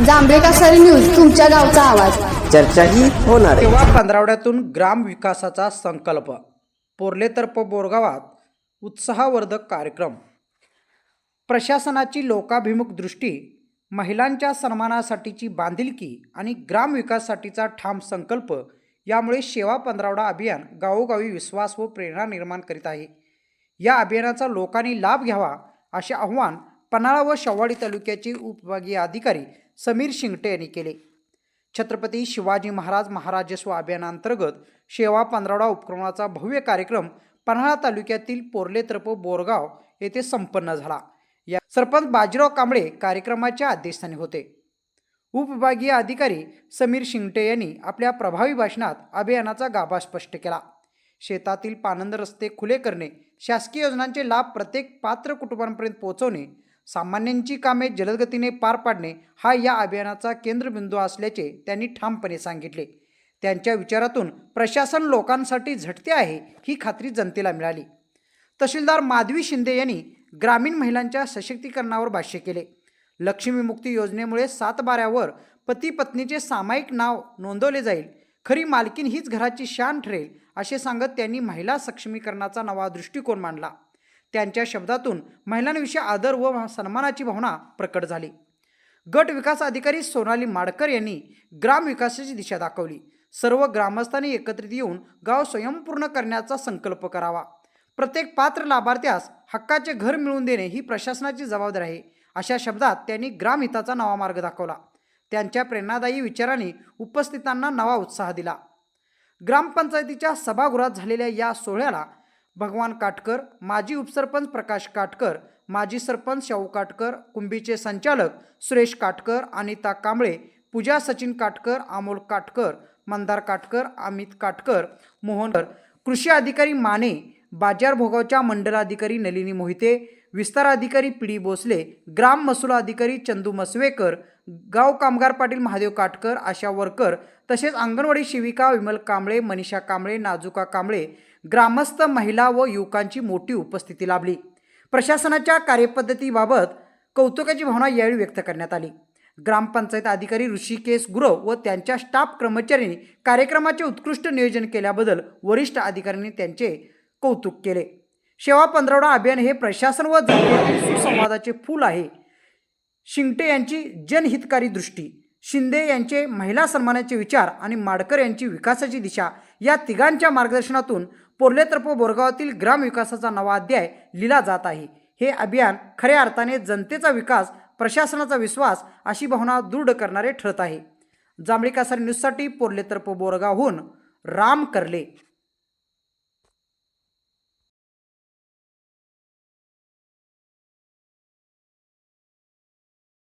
सरी न्यूज तुमच्या गावचा आवाज. चर्चाही होणार आहे. तेव्हा पंधरावड्यातून ग्राम विकासाचा संकल्प. पोर्लेतर्फ बोरगावात उत्साहवर्धक कार्यक्रम. प्रशासनाची लोकाभिमुख दृष्टी महिलांच्या सन्मानासाठीची बांधिलकी आणि ग्राम विकासासाठीचा ठाम संकल्प यामुळे सेवा पंधरावडा अभियान गावोगावी विश्वास व प्रेरणा निर्माण करीत आहे. या अभियानाचा लोकांनी लाभ घ्यावा असे आव्हान पन्हाळा व शव्वाडी तालुक्याचे उपविभागीय अधिकारी समीर शिंगटे यांनी केले. छत्रपती शिवाजी महाराज महाराजस्व अभियानांतर्गत शेवा पंधरावडा उपक्रमाचा भव्य कार्यक्रम पन्हाळा तालुक्यातील पोर्लेतर्फ बोरगाव येथे संपन्न झाला. या सरपंच बाजीराव कांबळे कार्यक्रमाच्या अध्यक्षस्थानी होते. उपविभागीय अधिकारी समीर शिंगटे यांनी आपल्या प्रभावी भाषणात अभियानाचा गाभा स्पष्ट केला. शेतातील पानंद रस्ते खुले करणे शासकीय योजनांचे लाभ प्रत्येक पात्र कुटुंबांपर्यंत पोहोचवणे सामान्यांची कामे जलदगतीने पार पाडणे हा या अभियानाचा केंद्रबिंदू असल्याचे त्यांनी ठामपणे सांगितले. त्यांच्या विचारातून प्रशासन लोकांसाठी झटते आहे ही खात्री जनतेला मिळाली. तहसीलदार माधवी शिंदे यांनी ग्रामीण महिलांच्या सशक्तीकरणावर भाष्य केले. लक्ष्मी मुक्ती योजनेमुळे सातबाऱ्यावर पती पत्नीचे सामायिक नाव नोंदवले जाईल. खरी मालकीन हीच घराची शान ठरेल असे सांगत त्यांनी महिला सक्षमीकरणाचा नवा दृष्टिकोन मांडला. त्यांच्या शब्दातून महिलांविषयी आदर व सन्मानाची भावना प्रकट झाली. गट विकास अधिकारी सोनाली माडकर यांनी ग्राम विकासाची दिशा दाखवली. सर्व ग्रामस्थांनी एकत्रित येऊन गाव स्वयंपूर्ण करण्याचा संकल्प करावा. प्रत्येक पात्र लाभार्थ्यास हक्काचे घर मिळवून देणे ही प्रशासनाची जबाबदारी आहे अशा शब्दात त्यांनी ग्रामहिताचा नवा मार्ग दाखवला. त्यांच्या प्रेरणादायी विचाराने उपस्थितांना नवा उत्साह दिला. ग्रामपंचायतीच्या सभागृहात झालेल्या या सोहळ्याला भगवान काटकर माजी उपसरपंच प्रकाश काटकर माजी सरपंच शाहू काटकर कुंभीचे संचालक सुरेश काटकर अनिता कांबळे पूजा सचिन काटकर अमोल काटकर मंदार काटकर अमित काटकर मोहनकर कृषी अधिकारी माने बाजार भोगावच्या मंडलाधिकारी नलिनी मोहिते विस्तार अधिकारी पी डी भोसले ग्राम महसूल अधिकारी चंदू मसवेकर गाव कामगार पाटील महादेव काटकर आशा वरकर तसेच अंगणवाडी शिविका विमल कांबळे मनीषा कांबळे नाजुका कांबळे ग्रामस्थ महिला व युवकांची मोठी उपस्थिती लाभली. प्रशासनाच्या कार्यपद्धतीबाबत कौतुकाची भावना यावेळी व्यक्त करण्यात आली. ग्रामपंचायत अधिकारी ऋषिकेश गुरव व त्यांच्या स्टाफ कर्मचाऱ्यांनी कार्यक्रमाचे उत्कृष्ट नियोजन केल्याबद्दल वरिष्ठ अधिकाऱ्यांनी त्यांचे कौतुक केले. सेवा पंधरवडा अभियान हे प्रशासन व जनतेतील सुसंवादाचे फूल आहे. शिंगटे यांची जनहितकारी दृष्टी शिंदे यांचे महिला सन्मानाचे विचार आणि माडकर यांची विकासाची दिशा या तिघांच्या मार्गदर्शनातून पोर्लेतर्फ बोरगावातील ग्रामविकासाचा नवा अध्याय लिहिला जात आहे. हे अभियान खऱ्या अर्थाने जनतेचा विकास प्रशासनाचा विश्वास अशी भावना दृढ करणारे ठरत आहे. जांभळी कासारी न्यूजसाठी पोर्लेतर्फ बोरगावहून राम करले.